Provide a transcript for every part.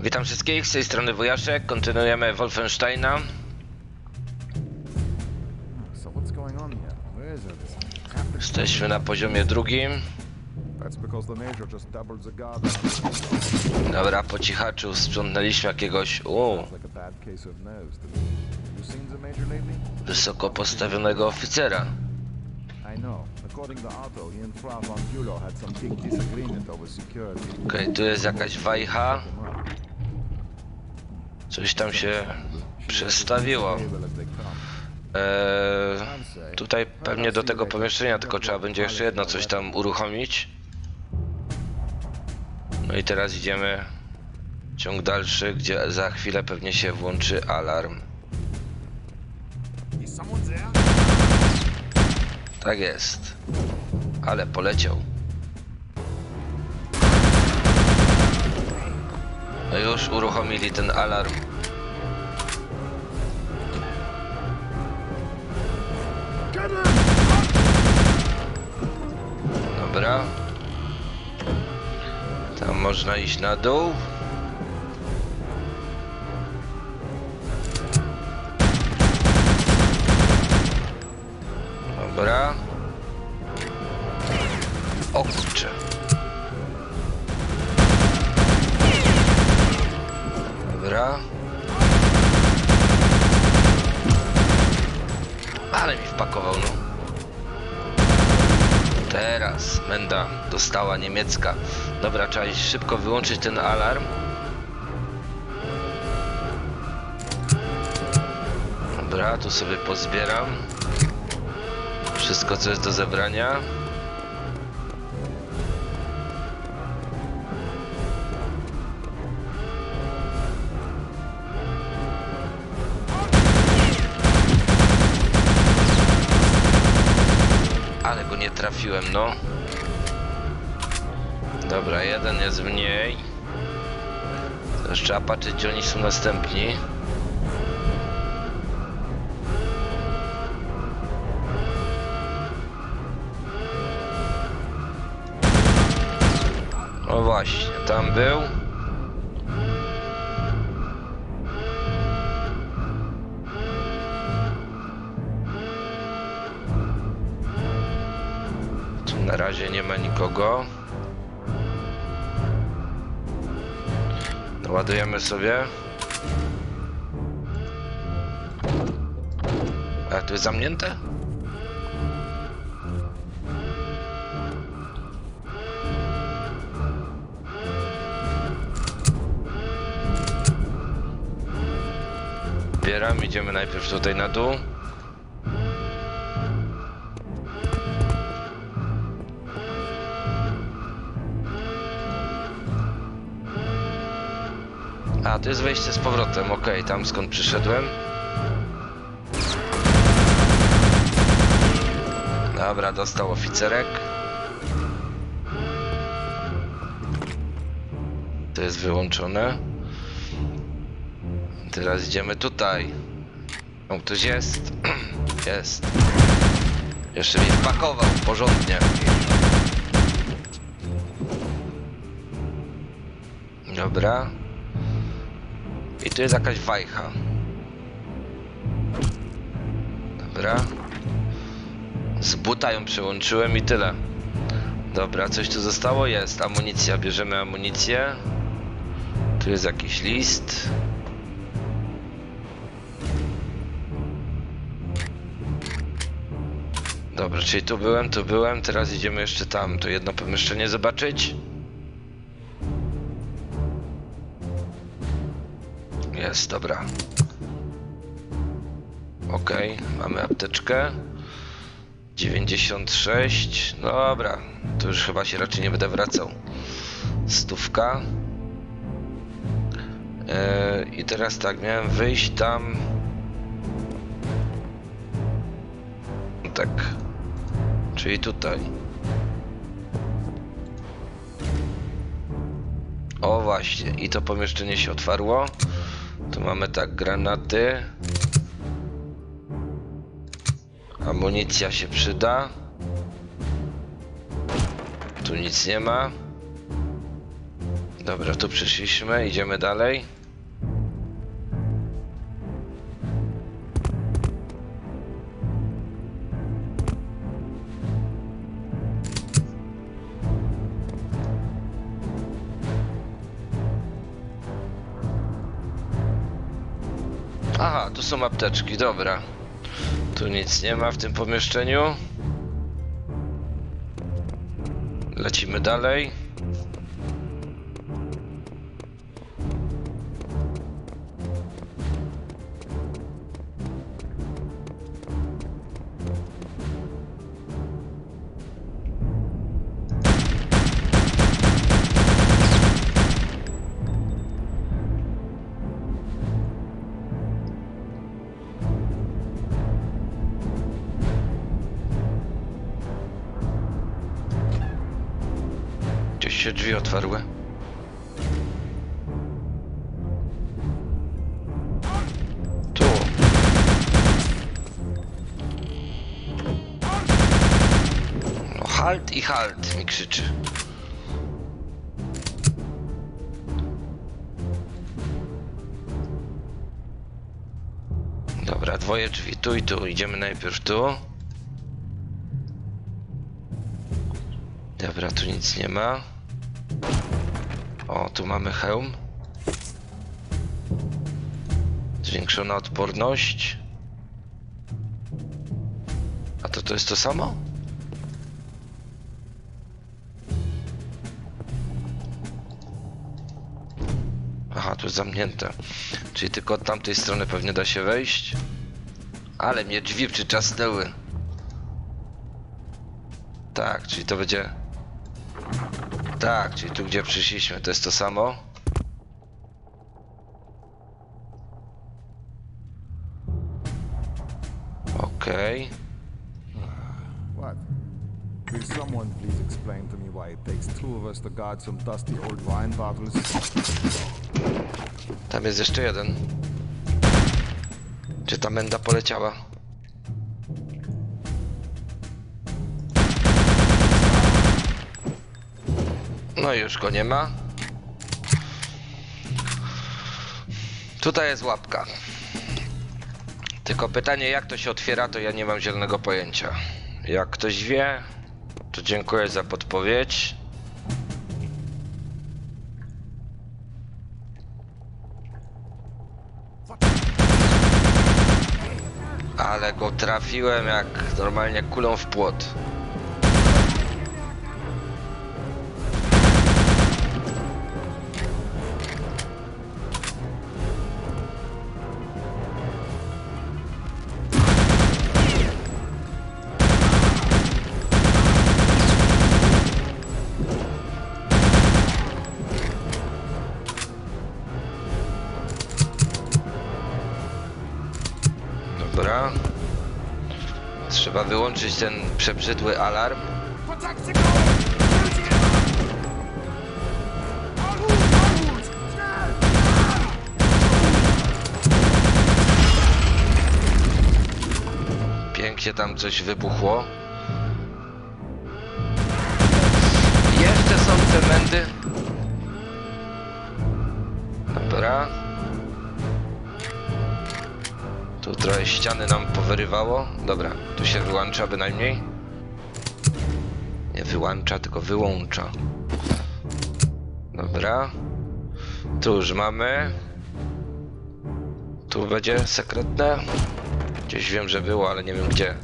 Witam wszystkich, z tej strony Wujaszek, kontynuujemy Wolfensteina. Jesteśmy na poziomie drugim. Dobra, po cichaczu sprzątnęliśmy jakiegoś u, Sounds like a bad case of nose to me. You seen the major lately? wysoko postawionego oficera. Okej, tu jest jakaś wajcha. Coś tam się przestawiło. Eee, tutaj pewnie do tego pomieszczenia, tylko trzeba będzie jeszcze jedno coś tam uruchomić. No i teraz idziemy ciąg dalszy, gdzie za chwilę pewnie się włączy alarm. Tak jest. Ale poleciał. No już uruchomili ten alarm. Można iść na dół. Teraz menda dostała niemiecka. Dobra, trzeba szybko wyłączyć ten alarm. Dobra, tu sobie pozbieram. Wszystko co jest do zebrania. Trafiłem, no. Dobra, jeden jest mniej. Teraz trzeba patrzeć, gdzie oni są następni. O właśnie, tam był. Ma nikogo. Ładujemy sobie. A tu jest zamknięte? Zbieram, idziemy najpierw tutaj na dół. A, to jest wejście z powrotem, okej, tam skąd przyszedłem. Dobra, dostał oficerek. To jest wyłączone. Teraz idziemy tutaj. O, ktoś jest. Jest. Jeszcze mi wpakował porządnie. Dobra. Tu jest jakaś wajcha. Dobra. Z buta ją przełączyłem i tyle. Dobra, coś tu zostało? Jest. Amunicja. Bierzemy amunicję. Tu jest jakiś list. Dobra, czyli tu byłem, tu byłem, teraz idziemy jeszcze tam, to jedno pomieszczenie zobaczyć. Jest, dobra. Okej, mamy apteczkę. 96, no dobra, to już chyba się raczej nie będę wracał. Stówka. Eee, I teraz tak, miałem wyjść tam. Tak. Czyli tutaj. O właśnie, i to pomieszczenie się otwarło. Tu mamy tak granaty. Amunicja się przyda. Tu nic nie ma. Dobra, tu przyszliśmy, idziemy dalej. Są apteczki, dobra. Tu nic nie ma w tym pomieszczeniu. Lecimy dalej. Się drzwi otwarły. Tu. No halt i halt mi krzyczy. Dobra, dwoje drzwi tu i tu. Idziemy najpierw tu. Dobra, tu nic nie ma. Tu mamy hełm. Zwiększona odporność. A to to jest to samo? Aha, tu jest zamknięte. Czyli tylko od tamtej strony pewnie da się wejść. Ale mnie drzwi przyczasnęły. Tak, czyli to będzie... Tak, czyli tu gdzie przyszliśmy to jest to samo. Okej. What? Will someone please explain to me why it takes two of us to guard some dusty old wine bottles? Tam jest jeszcze jeden. Czy ta menda poleciała? No już go nie ma. Tutaj jest łapka. Tylko pytanie jak to się otwiera, to ja nie mam zielonego pojęcia. Jak ktoś wie, to dziękuję za podpowiedź. Ale go trafiłem jak normalnie kulą w płot. Dobra. Trzeba wyłączyć ten przebrzydły alarm. Pięknie tam coś wybuchło. Jeszcze są te mędy. Trochę ściany nam powyrywało. Dobra, tu się wyłącza bynajmniej. Nie wyłącza, tylko wyłącza. Dobra. Tu już mamy. Tu będzie sekretne. Gdzieś wiem, że było, ale nie wiem gdzie.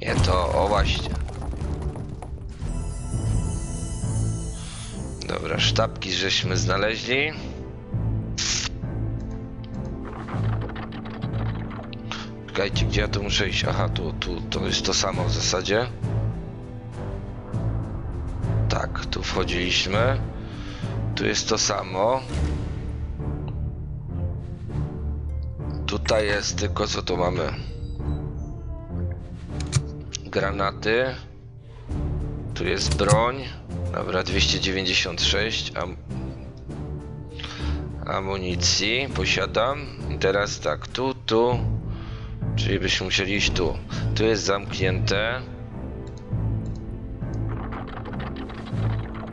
Nie to, o właśnie. Dobra, sztabki żeśmy znaleźli. Czekajcie, gdzie ja tu muszę iść? Aha, tu, tu, to jest to samo w zasadzie. Tak, tu wchodziliśmy. Tu jest to samo. Tutaj jest tylko co tu mamy? Granaty. Tu jest broń. Dobra, 296. Am amunicji posiadam. I teraz tak, tu, tu. Czyli byśmy musieli iść tu. Tu jest zamknięte.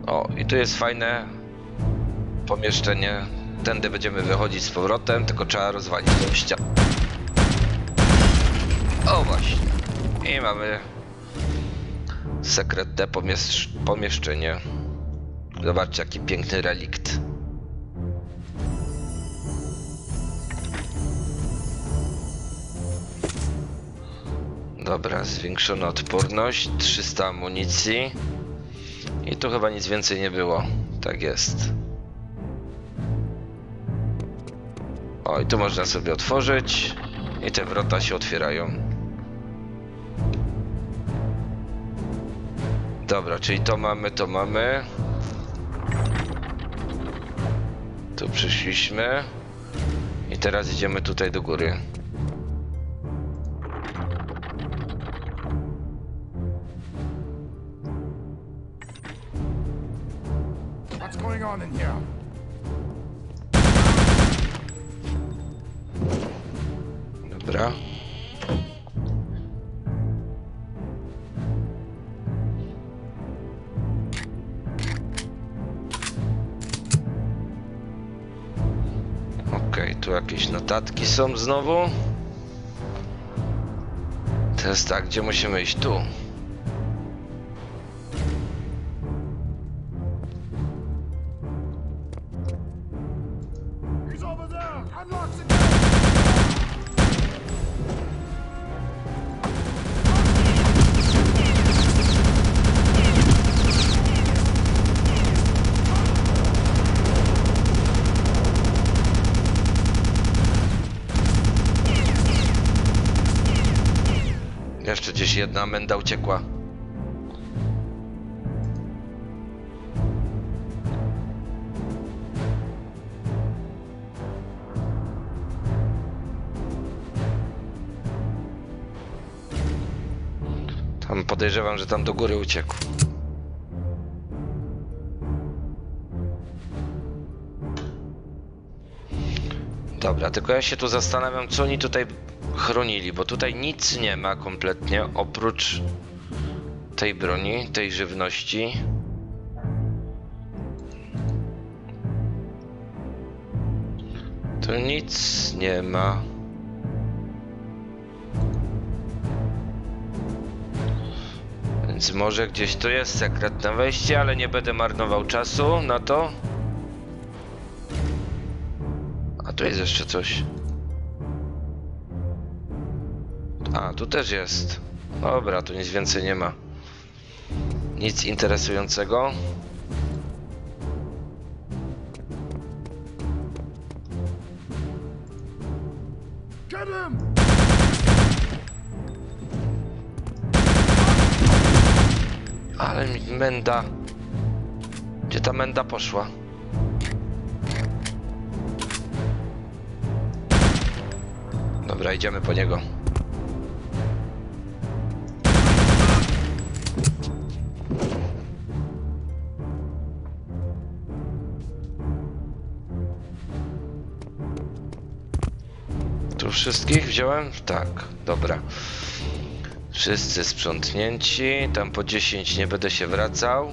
O, i tu jest fajne pomieszczenie. Tędy będziemy wychodzić z powrotem, tylko trzeba rozwalić tą ścianę. O właśnie. I mamy sekretne pomiesz pomieszczenie. Zobaczcie, jaki piękny relikt. Dobra, zwiększona odporność, 300 amunicji. I tu chyba nic więcej nie było. Tak jest. O, i tu można sobie otworzyć. I te wrota się otwierają. Dobra, czyli to mamy, to mamy. Tu przyszliśmy. I teraz idziemy tutaj do góry. On in here? Dobra. Okej, tu jakieś notatki są znowu. Teraz tak, gdzie musimy iść? Tu. Menda uciekła. Tam podejrzewam, że tam do góry uciekł. Dobra, tylko ja się tu zastanawiam, co oni tutaj chronili, bo tutaj nic nie ma kompletnie oprócz tej broni, tej żywności. Tu nic nie ma. Więc może gdzieś tu jest sekretne wejście, ale nie będę marnował czasu na to. A tu jest jeszcze coś. A, tu też jest. Dobra, tu nic więcej nie ma. Nic interesującego. Ale mi menda. Gdzie ta menda poszła? Dobra, idziemy po niego. Wszystkich wziąłem? Tak, dobra. Wszyscy sprzątnięci. Tam po 10 nie będę się wracał.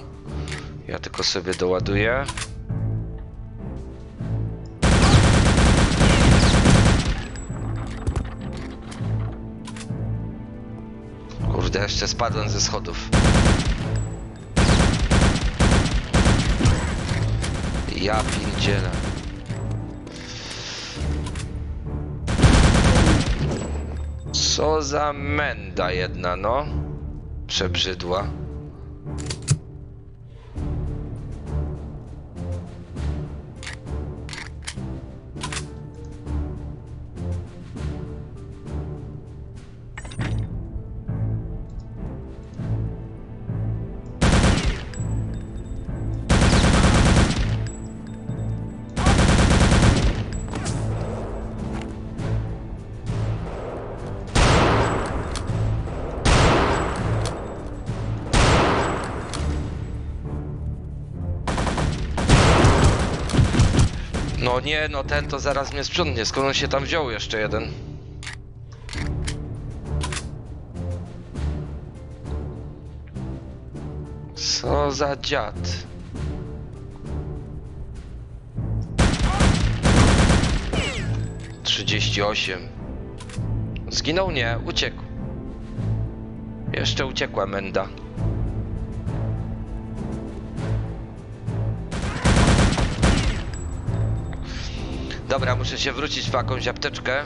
Ja tylko sobie doładuję. Kurde, jeszcze spadłem ze schodów. Ja pierdzielę. Co za menda jedna, no. Przebrzydła. Nie, no ten to zaraz mnie sprzątnie, skąd on się tam wziął jeszcze jeden? Co za dziad? Trzydzieści osiem. Zginął? Nie, uciekł. Jeszcze uciekła menda. Dobra, muszę się wrócić po jakąś apteczkę.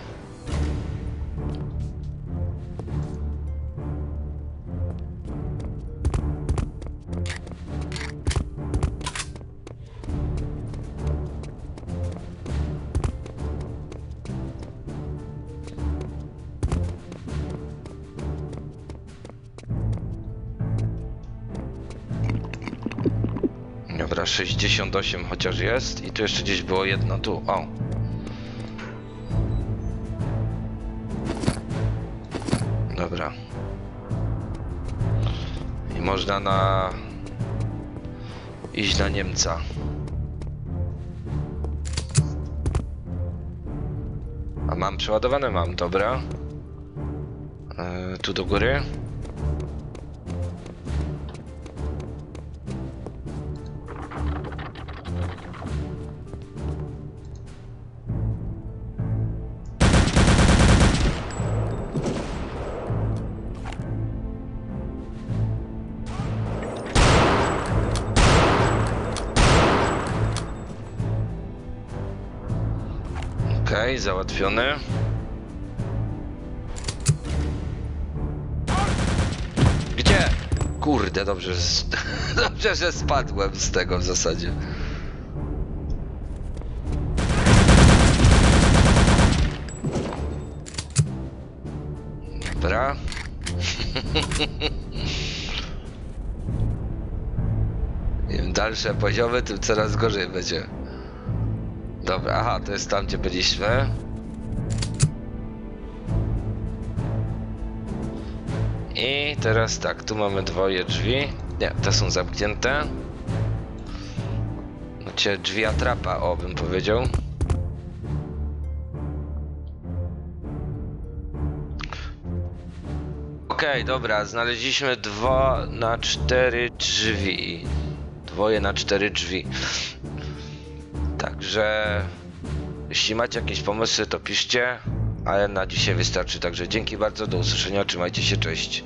Dobra, 68 chociaż jest i tu jeszcze gdzieś było jedno, tu, o. Można na... iść na Niemca. A mam przeładowane? Mam, dobra. E, tu do góry. Załatwiony. Gdzie? Kurde, dobrze, że- dobrze, że spadłem z tego w zasadzie. Dobra. Im dalsze poziomy, tym coraz gorzej będzie. Dobra, aha, to jest tam, gdzie byliśmy. I teraz tak, tu mamy dwoje drzwi. Nie, te są zamknięte. Znaczy drzwi atrapa, o bym powiedział. Okej, dobra, znaleźliśmy dwa na cztery drzwi. Dwoje na cztery drzwi. Także jeśli macie jakieś pomysły, to piszcie, ale na dzisiaj wystarczy. Także dzięki bardzo, do usłyszenia, trzymajcie się, cześć.